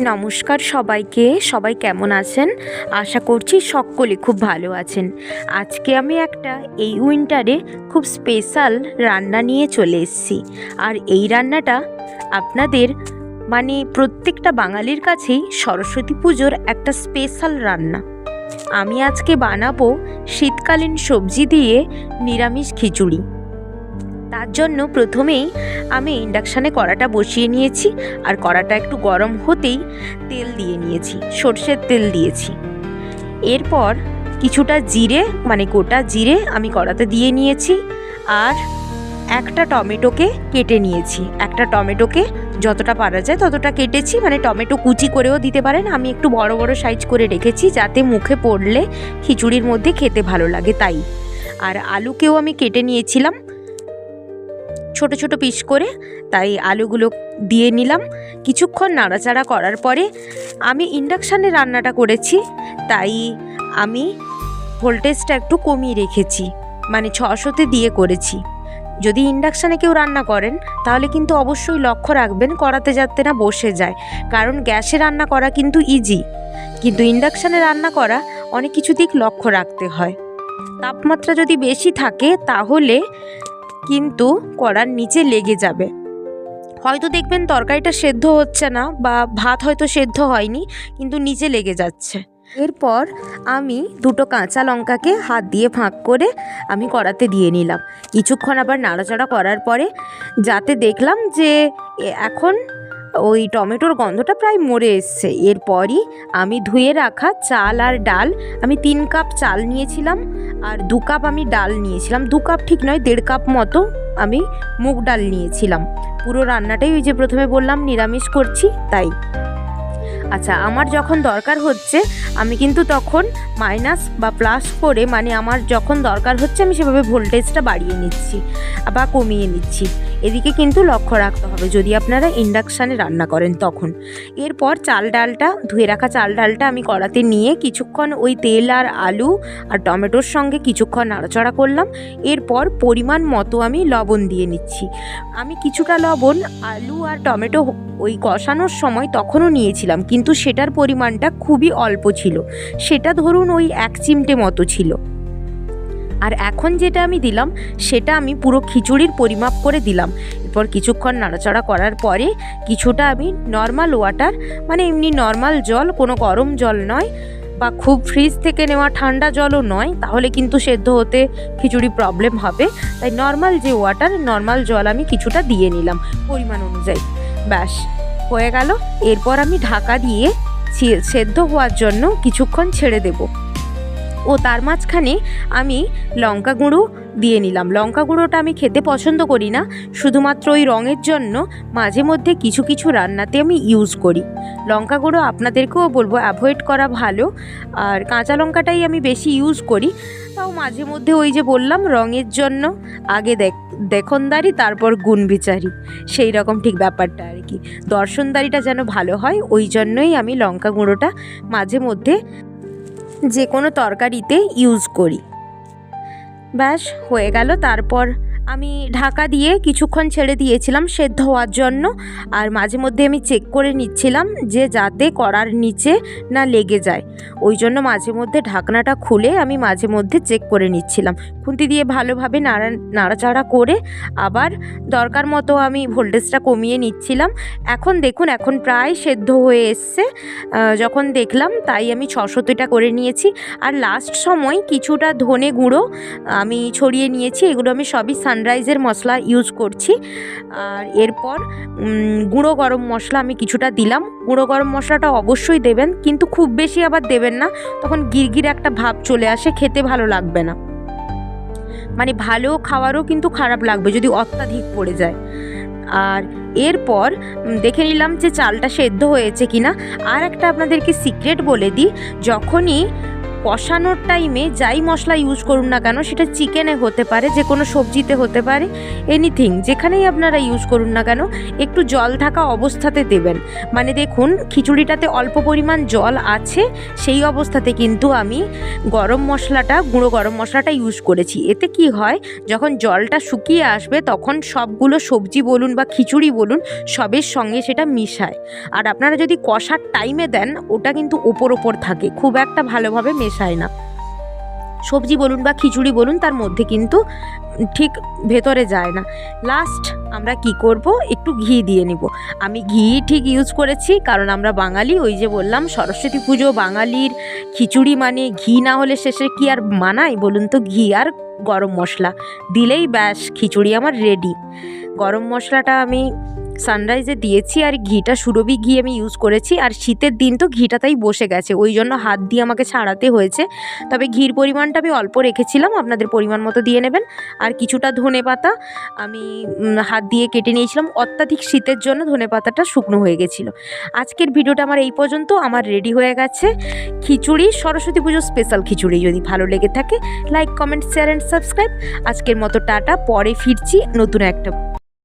নমস্কার সবাইকে। সবাই কেমন আছেন? আশা করছি সকলে খুব ভালো আছেন। আজকে আমি একটা এই উইন্টারে খুব স্পেশাল রান্না নিয়ে চলে এসেছি। আর এই রান্নাটা আপনাদের মানে প্রত্যেকটা বাঙালির কাছেই সরস্বতী পুজোর একটা স্পেশাল রান্না। আমি আজকে বানাবো শীতকালীন সবজি দিয়ে নিরামিষ খিচুড়ি। তার জন্য প্রথমেই আমি ইন্ডাকশানে কড়াটা বসিয়ে নিয়েছি আর কড়াটা একটু গরম হতেই তেল দিয়ে নিয়েছি, সর্ষের তেল দিয়েছি। এরপর কিছুটা জিরে মানে গোটা জিরে আমি কড়াতে দিয়ে নিয়েছি আর একটা টমেটোকে কেটে নিয়েছি। একটা টমেটোকে যতটা পারা যায় ততটা কেটেছি মানে টমেটো কুচি করেও দিতে পারেন। আমি একটু বড় বড় সাইজ করে রেখেছি যাতে মুখে পড়লে খিচুড়ির মধ্যে খেতে ভালো লাগে তাই। আর আলুকেও আমি কেটে নিয়েছিলাম। ছোট ছোট পিস করে তাই আলুগুলো দিয়ে নিলাম। কিছুক্ষণ নাড়াচাড়া করার পরে আমি ইন্ডাকশানে রান্নাটা করেছি, তাই আমি ভোল্টেজটা একটু কমিয়ে রেখেছি মানে ছশোতে দিয়ে করেছি। যদি ইন্ডাকশানে কেউ রান্না করেন, তাহলে কিন্তু অবশ্যই লক্ষ্য রাখবেন করাতে যাতে না বসে যায়, কারণ গ্যাসে রান্না করা কিন্তু ইজি কিন্তু ইন্ডাকশানে রান্না করা অনেক কিছু দিক লক্ষ্য রাখতে হয়। তাপমাত্রা যদি বেশি থাকে, তাহলে কিন্তু কড়ার নিচে লেগে যাবে। হয়তো দেখবেন তরকারিটা সেদ্ধ হচ্ছে না বা ভাত হয়তো সেদ্ধ হয়নি, কিন্তু নিচে লেগে যাচ্ছে। এরপর আমি দুটো কাঁচা লঙ্কাকে হাত দিয়ে ফাঁক করে আমি কড়াতে দিয়ে নিলাম। কিছুক্ষণ আবার নাড়াচাড়া করার পরে যাতে দেখলাম যে এখন ওই টমেটোর গন্ধটা প্রায় মরে এসছে। এরপরই আমি ধুয়ে রাখা চাল আর ডাল, আমি তিন কাপ চাল নিয়েছিলাম আর দু কাপ আমি ডাল নিয়েছিলাম। দু কাপ ঠিক নয়, দেড় কাপ মতো আমি মুগ ডাল নিয়েছিলাম। পুরো রান্নাটাই ওই যে প্রথমে বললাম, নিরামিষ করছি, তাই। আচ্ছা আমার যখন দরকার হচ্ছে, আমি কিন্তু তখন মাইনাস বা প্লাস করে মানে আমার যখন দরকার হচ্ছে, আমি সেভাবে ভোল্টেজটা বাড়িয়ে নিচ্ছি বা কমিয়ে নিচ্ছি। এদিকে কিন্তু লক্ষ্য রাখতে হবে, যদি আপনারা ইন্ডাকশানে রান্না করেন তখন। এরপর চাল ডালটা, ধুয়ে রাখা চাল ডালটা আমি কড়াতে নিয়ে কিছুক্ষণ ওই তেল আর আলু আর টমেটোর সঙ্গে কিছুক্ষণ নাড়াচড়া করলাম। এরপর পরিমাণ মতো আমি লবণ দিয়ে নিচ্ছি। আমি কিছুটা লবণ, আলু আর টমেটো ওই কষানোর সময় তখনও নিয়েছিলাম, কিন্তু সেটার পরিমাণটা খুবই অল্প ছিল। সেটা ধরুন ওই এক চিমটে মতো ছিল। আর এখন যেটা আমি দিলাম, সেটা আমি পুরো খিচুড়ির পরিমাপ করে দিলাম। এরপর কিছুক্ষণ নাড়াচাড়া করার পরে কিছুটা আমি নর্মাল ওয়াটার মানে এমনি নর্মাল জল, কোনো গরম জল নয় বা খুব ফ্রিজ থেকে নেওয়া ঠান্ডা জলও নয়, তাহলে কিন্তু সেদ্ধ হতে খিচুড়ি প্রবলেম হবে। তাই নর্মাল যে ওয়াটার নর্মাল জল আমি কিছুটা দিয়ে নিলাম পরিমাণ অনুযায়ী। ব্যাস, হয়ে গেল। এরপর আমি ঢাকা দিয়ে সেদ্ধ হওয়ার জন্য কিছুক্ষণ ছেড়ে দেব। ও তার মাঝখানে আমি লঙ্কা গুঁড়ো দিয়ে নিলাম। লঙ্কা গুঁড়োটা আমি খেতে পছন্দ করি না। শুধুমাত্র ওই রঙের জন্য মাঝে মধ্যে কিছু কিছু রান্নাতে আমি ইউজ করি। লঙ্কা গুঁড়ো আপনাদেরকেও বলব অ্যাভয়েড করা ভালো। আর কাঁচা লঙ্কাটাই আমি বেশি ইউজ করি। তাও মাঝে মধ্যে ওই যে বললাম, রঙের জন্য আগে দেখ, দেখনদারি, তারপর গুণ বিচারি সেই রকম ঠিক ব্যাপারটা আর কি। দর্শনদারিটা যেন ভালো হয়, ওই জন্যই আমি লঙ্কা গুঁড়োটা মাঝে মধ্যে যে কোনো তরকারিতে ইউজ করি। ব্যাস হয়ে গেল। তারপর আমি ঢাকা দিয়ে কিছুক্ষণ ছেড়ে দিয়েছিলাম সেদ্ধ হওয়ার জন্য। আর মাঝে মধ্যে আমি চেক করে নিচ্ছিলাম যে যাতে কড়ার নিচে না লেগে যায়। ওই জন্য মাঝে মধ্যে ঢাকনাটা খুলে আমি মাঝে মধ্যে চেক করে নিচ্ছিলাম। খুন্তি দিয়ে ভালোভাবে নাড়া, নাড়াচাড়া করে আবার দরকার মতো আমি ভোল্টেজটা কমিয়ে নিচ্ছিলাম। এখন দেখুন, এখন প্রায় সেদ্ধ হয়ে এসছে। যখন দেখলাম তাই আমি ছশোতেটা করে নিয়েছি। আর লাস্ট সময় কিছুটা ধনে গুঁড়ো আমি ছড়িয়ে নিয়েছি। এগুলো আমি সবই সানরাইজের মশলা ইউজ করছি। আর এরপর গুঁড়ো গরম মশলা আমি কিছুটা দিলাম। গুঁড়ো গরম মশলাটা অবশ্যই দেবেন, কিন্তু খুব বেশি আবার দেবেন না। তখন গিরগির একটা ভাব চলে আসে, খেতে ভালো লাগবে না। মানে ভালো খাওয়ারও কিন্তু খারাপ লাগবে, যদি অত্যাধিক পড়ে যায়। আর এরপর দেখে নিলাম যে চালটা সেদ্ধ হয়েছে কিনা। আর একটা আপনাদেরকে সিক্রেট বলে দিই, যখনই কষানোর টাইমে যাই মশলা ইউজ করুন না কেন, সেটা চিকেনে হতে পারে, যে কোনো সবজিতে হতে পারে এনিথিং যেখানেই আপনারা ইউজ করুন না কেন, একটু জল থাকা অবস্থাতে দেবেন। মানে দেখুন, খিচুড়িটাতে অল্প পরিমাণ জল আছে, সেই অবস্থাতে কিন্তু আমি গরম মশলাটা, গুঁড়ো গরম মশলাটা ইউজ করেছি। এতে কি হয়, যখন জলটা শুকিয়ে আসবে, তখন সবগুলো সবজি বলুন বা খিচুড়ি বলুন, সবের সঙ্গে সেটা মিশায়। আর আপনারা যদি কষার টাইমে দেন, ওটা কিন্তু ওপর ওপর থাকে। খুব একটা ভালোভাবে মেশায় না। সবজি বলুন বা খিচুড়ি বলুন, তার মধ্যে কিন্তু ঠিক ভেতরে যায় না। লাস্ট আমরা কি করব? একটু ঘি দিয়ে নিব। আমি ঘি ঠিক ইউজ করেছি, কারণ আমরা বাঙালি, ওই যে বললাম, সরস্বতী পুজো বাঙালির খিচুড়ি মানে ঘি না হলে শেষে কি আর মানায় বলুন তো? ঘি আর গরম মশলা। দিলেই ব্যাস, খিচুড়ি আমার রেডি গরম মশলাটা আমি সানরাইজে দিয়েছি আর ঘিটা সুরভি ঘি আমি ইউজ করেছি আর শীতের দিন তো ঘিটা তাই বসে গেছে, ওই জন্য হাত দিয়ে আমাকে ছাড়াতে হয়েছে। তবে ঘির পরিমাণটা আমি অল্প রেখেছিলাম, আপনাদের পরিমাণ মতো দিয়ে নেবেন। আর কিছুটা ধনে পাতা আমি হাত দিয়ে কেটে নিয়েছিলাম, অত্যাধিক শীতের জন্য ধনে পাতাটা শুকনো হয়ে গেছিল। আজকের ভিডিওটা আমার এই পর্যন্ত, আমার রেডি হয়ে গেছে। খিচুড়ি, সরস্বতী পুজোর স্পেশাল খিচুড়ি, যদি ভালো লেগে থাকে like comment share and subscribe আজকের মতো টাটা, পরে ফিরছি নতুন একটা